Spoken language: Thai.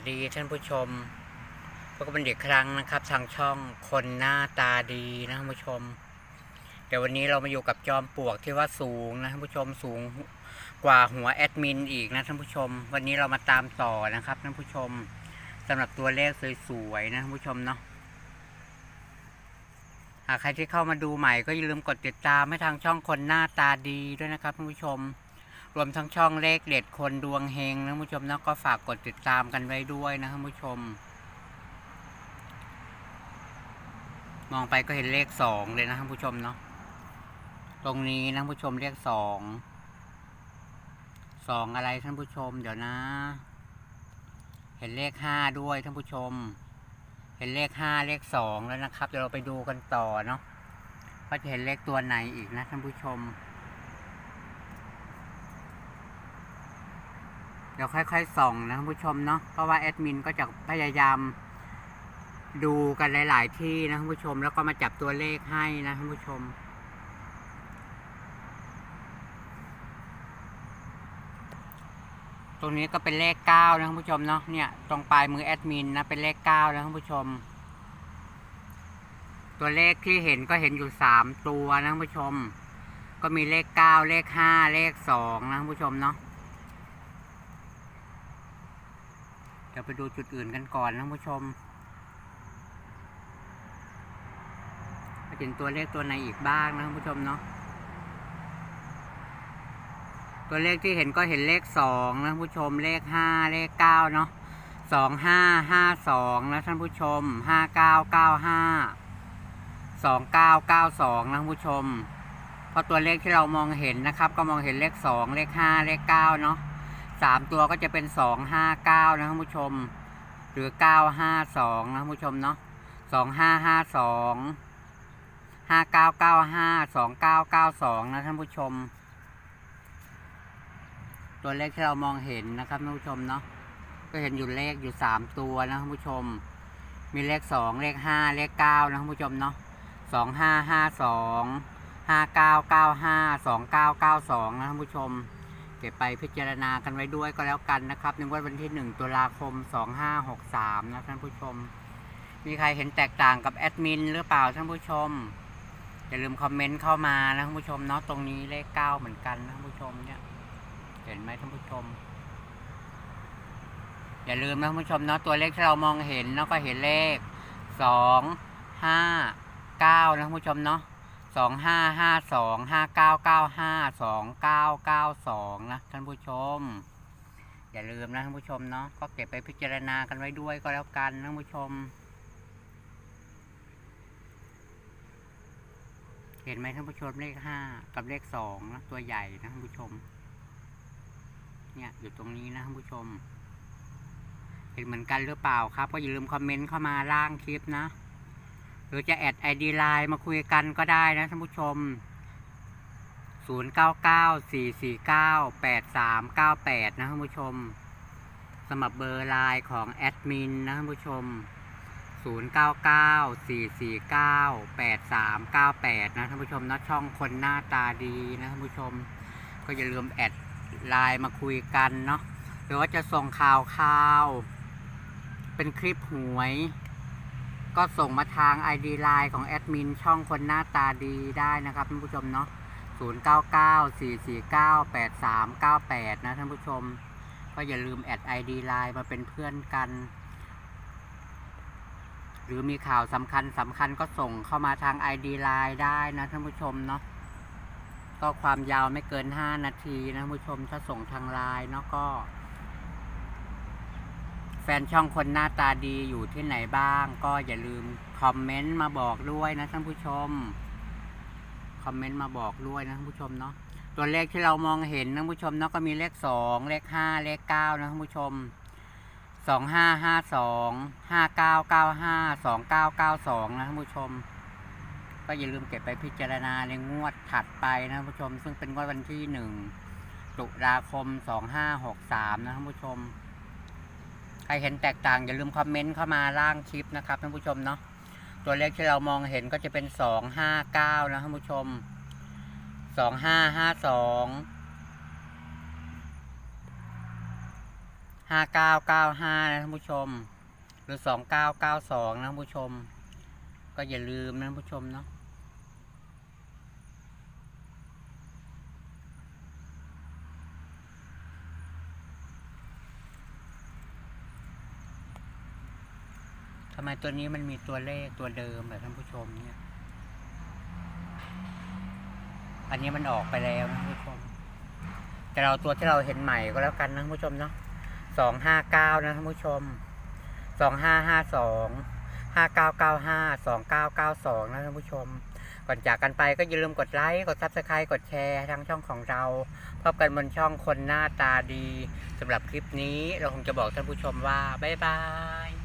วัสดีท่านผู้ชมพบกันอีกครั้งนะครับ ทางช่องคนหน้าตาดีนะท่านผู้ชม เดี๋ยววันนี้เรามาอยู่กับจอมปลวกที่ว่าสูงนะท่านผู้ชมสูงกว่าหัวแอดมินอีกนะท่านผู้ชม วันนี้เรามาตามต่อนะครับท่านผู้ชมสำหรับตัวเลขสวยๆนะท่านผู้ชมเนาะหากใครที่เข้ามาดูใหม่ก็อย่าลืมกดติดตามให้ทางช่องคนหน้าตาดีด้วยนะครับท่านผู้ชม รวมทั้งช่องเลขเด็ดคนดวงเฮงนะผู้ชมนะก็ฝากกดติดตามกันไว้ด้วยนะท่านผู้ชม มองไปก็เห็นเลขสองเลยนะท่านผู้ชมเนาะตรงนี้นะผู้ชมเลขสองสองอะไรท่านผู้ชม เดี๋ยวนะ เห็นเลขห้าด้วยท่านผู้ชม เห็นเลขห้าเลขสองแล้วนะครับ เดี๋ยวเราไปดูกันต่อเนาะว่าจะเห็นเลขตัวไหนอีกนะท่านผู้ชม เดี๋ยวค่อยๆส่องนะผู้ชมเนาะเพราะว่าแอดมินก็จะพยายามดูกันหลาย ๆ ที่นะผู้ชมแล้วก็มาจับตัวเลขให้นะผู้ชมตรงนี้ก็เป็นเลขเก้านะท่านผู้ชมเนาะเนี่ยตรงปลายมือแอดมินนะเป็นเลขเก้านะท่านผู้ชม ตัวเลขที่เห็นก็เห็นอยู่สามตัวนะท่านผู้ชม ก็มีเลขเก้าเลขห้าเลขสองนะท่านผู้ชมเนาะ ดี๋ยวไปดูจุดอื่นกันก่อนนะผู้ชมไปถึงตัวเลขตัวไหนอีกบ้างนะผู้ชมเนาะตัวเลขที่เห็นก็เห็นเลขสองนะผู้ชมเลขห้าเลขเก้าเนาะสองห้าห้าสองนะท่านผู้ชมห้าเก้าเก้าห้าสองเก้าเก้าสองนะท่านผู้ชม เพราะตัวเลขที่เรามองเห็นนะครับ ก็มองเห็นเลขสองเลขห้าเลขเก้าเนาะ สามตัวก็จะเป็นสองห้าเก้านะท่านผู้ชม หรือเก้าห้าสองนะท่านผู้ชมเนาะสองห้าห้าสองห้าเก้าเก้าห้าสองเก้าเก้าสองนะท่านผู้ชม ตัวเลขที่เรามองเห็นนะครับท่านผู้ชมเนาะก็เห็นอยู่เลขอยู่สามตัวนะท่านผู้ชม มีเลขสองเลขห้าเลขเก้านะท่านผู้ชมเนาะสองห้าห้าสองห้าเก้าเก้าห้าสองเก้าเก้าสองนะท่านผู้ชม เก็บไปพิจารณากันไว้ด้วยก็แล้วกันนะครับในวันที่หนึ่งตุลาคมสองห้าหกสามนะท่านผู้ชม มีใครเห็นแตกต่างกับแอดมินหรือเปล่าท่านผู้ชม อย่าลืมคอมเมนต์เข้ามานะท่านผู้ชมเนาะตรงนี้เลขเก้าเหมือนกันนะท่านผู้ชมเนี่ย เห็นไหมท่านผู้ชม อย่าลืมนะท่านผู้ชมเนาะตัวเลขที่เรามองเห็นเนาะก็เห็นเลขสองห้าเก้านะท่านผู้ชมเนาะ สองห้าห้าสองห้าเก้าเก้าห้าสองเก้าเก้าสองนะท่านผู้ชม อย่าลืมนะท่านผู้ชมเนาะก็เก็บไปพิจารณากันไว้ด้วยก็แล้วกันท่านผู้ชม เห็นไหมท่านผู้ชมเลขห้ากับเลขสองนะตัวใหญ่นะท่านผู้ชม เนี่ยอยู่ตรงนี้นะท่านผู้ชม เห็นเหมือนกันหรือเปล่าครับ ก็อย่าลืมคอมเมนต์เข้ามาล่างคลิปนะ หรือจะแอดไอดีไลน์มาคุยกันก็ได้นะท่านผู้ชม 0994498398 นะท่านผู้ชมสำหรับเบอร์ไลน์ของแอดมินนะท่านผู้ชม 0994498398 นะท่านผู้ชมนะช่องคนหน้าตาดีนะท่านผู้ชม ก็อย่าลืมแอดไลน์มาคุยกันเนาะหรือว่าจะส่งข่าวข่าว เป็นคลิปหวย ก็ส่งมาทาง ID Line ของแอดมินช่องคนหน้าตาดีได้นะครับท่านผู้ชมเนาะ0994498398 นะท่านผู้ชม ก็อย่าลืมแอด ID Line มาเป็นเพื่อนกัน หรือมีข่าวสำคัญสำคัญก็ส่งเข้ามาทาง ID Line ได้นะท่านผู้ชมเนาะก็ความยาวไม่เกิน 5 นาทีนะท่านผู้ชมถ้าส่งทางไลน์เนาะก็ ฟนช่องคนหน้าตาดีอยู่ที่ไหนบ้าง ก็อย่าลืมคอมเมนต์มาบอกด้วยนะท่านผู้ชม คอมเมนต์มาบอกด้วยนะท่านผู้ชมเนาะตัวเลขที่เรามองเห็นท่านผู้ชมเนาะก็มีเลขสองเลขห้าเลขเก้านะท่านผู้ชมสองห้าห้าสองห้าเก้าเก้าห้าสองเก้าเก้าสองนะท่านผู้ชม ก็อย่าลืมเก็บไปพิจารณาในงวดถัดไปนะท่านผู้ชม ซึ่งเป็นงวดวันที่หนึ่งตุลาคมสองห้าหกสามนะท่านผู้ชม ครเห็นแตกต่างอย่าลืมคอมเมนต์เข้ามาล่างคลิปนะครับท่านผู้ชมเนาะตัวเลขที่เรามองเห็นก็จะเป็นสองห้าเก้านะท่านผู้ชมสองห้าห้าสองห้าเก้าเก้าห้านะท่านผู้ชม หรือสองเก้าเก้าสองนะท่านผู้ชม ก็อย่าลืมนะท่านผู้ชมเนาะำไมตัวนี้มันมีตัวเลขตัวเดิมแบบท่านผู้ชมเนี่ย อันนี้มันออกไปแล้วนะท่านผู้ชม แต่เราตัวที่เราเห็นใหม่ก็แล้วกันนะท่านผู้ชมเนาะสองห้าเก้านะท่านผู้ชม สองห้าห้าสองห้าเก้าเก้าห้าสองเก้าเก้าสองนะท่านผู้ชม ก่อนจากกันไปก็อย่าลืมกดไลค์ กดซับสไครต์กดแชร์ทางช่องของเรา พบกันบนช่องคนหน้าตาดีสำหรับคลิปนี้เราคงจะบอกท่านผู้ชมว่า บ๊ายบาย